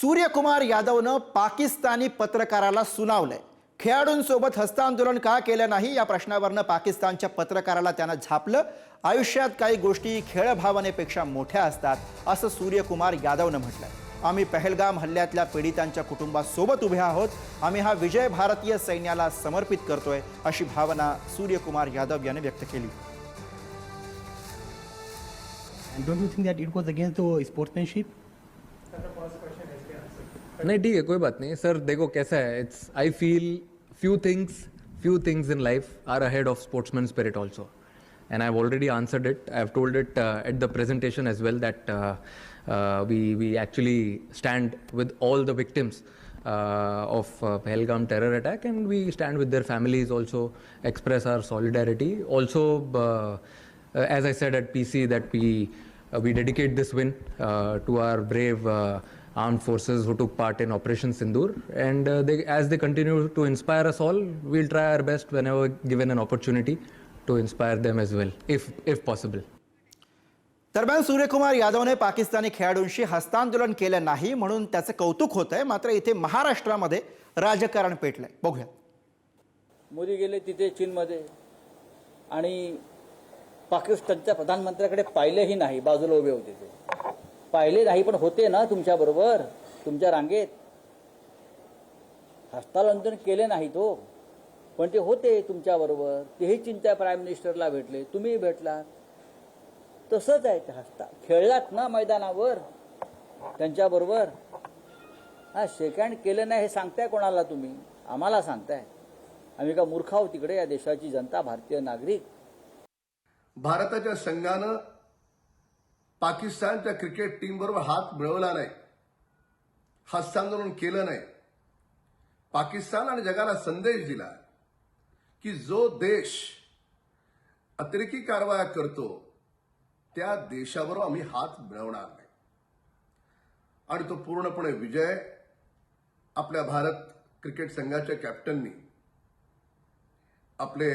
सूर्यकुमार यादवनं पाकिस्तानी पत्रकाराला सुनावलंय. खेळाडूंसोबत हस्तांदोलन का केलं नाही या प्रश्नावरनं पाकिस्तानच्या पत्रकाराला त्यानं झापलं. आयुष्यात काही गोष्टी खेळभावनेपेक्षा मोठ्या असतात असं सूर्यकुमार यादवनं म्हटलंय. आम्ही पहलगाम हल्ल्यातल्या पीडितांच्या कुटुंबासोबत उभे आहोत. आम्ही हा विजय भारतीय सैन्याला समर्पित करतोय अशी भावना सूर्यकुमार यादव याने व्यक्त केली. And don't you think that it was against the sportsmanship? नहीं ठीक है कोई बात नहीं सर देखो कैसा है it's I feel few things few things in life are ahead of sportsman spirit also and I've already answered it. I've told it uh, at the presentation as well that uh, uh, we we actually stand with all the victims uh, of uh, Pahalgam terror attack, and we stand with their families. Also express our solidarity. Also, uh, uh, as I said at PC, that we uh, we dedicate this win uh, to our brave. Uh, Armed forces who took part in Operation Sindoor, and uh, they, as they continue to inspire us all, we'll try our best whenever given an opportunity to inspire them as well, if if possible. दरम्यान सूर्यकुमार यादवने पाकिस्तानी खेळाडूंशी हस्तांदोलन केलं नाही म्हणून त्याचं कौतुक होत आहे मात्र इथे महाराष्ट्रामध्ये राजकारण पेटलंय बघूया मोदी गेले तिथे चीनमध्ये आणि पाकिस्तानच्या प्रधानमंत्र्याकडे पाहिलेही नाही बाजूला उभे होते ते पाहिले नाही पण होते ना तुमच्याबरोबर तुमच्या रांगेत. हस्तांतरण केले नाही तो पण ते होते तुमच्याबरोबर तेही चिंता प्राईम मिनिस्टरला भेटले तुम्ही भेटलात तसंच आहे ते हस्ता खेळलात ना मैदानावर त्यांच्याबरोबर हा सेकंड केलं नाही हे सांगताय कोणाला तुम्ही? आम्हाला सांगताय. आम्ही का मूर्खाव आहोत तिकडे या देशाची जनता भारतीय नागरिक? भारताच्या संघानं पाकिस्तानच्या क्रिकेट टीम बरोबर हात मिळवला नाही. हस्तांदोलन केलं नाही. पाकिस्तान आणि जगाला संदेश दिला की जो देश अतिरेकी कारवाया करतो त्या देशाबरोबर आम्ही हात मिळवणार नाही. आणि तो पूर्णपणे विजय आपल्या भारत क्रिकेट संघाच्या कॅप्टननी आपले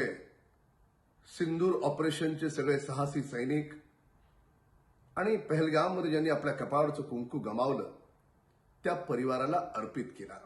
सिंदूर ऑपरेशनचे सगळे साहसी सैनिक आणि पहलगाममध्ये ज्यांनी आपल्या कपाळावरचं कुंकू गमावलं त्या परिवाराला अर्पित केला.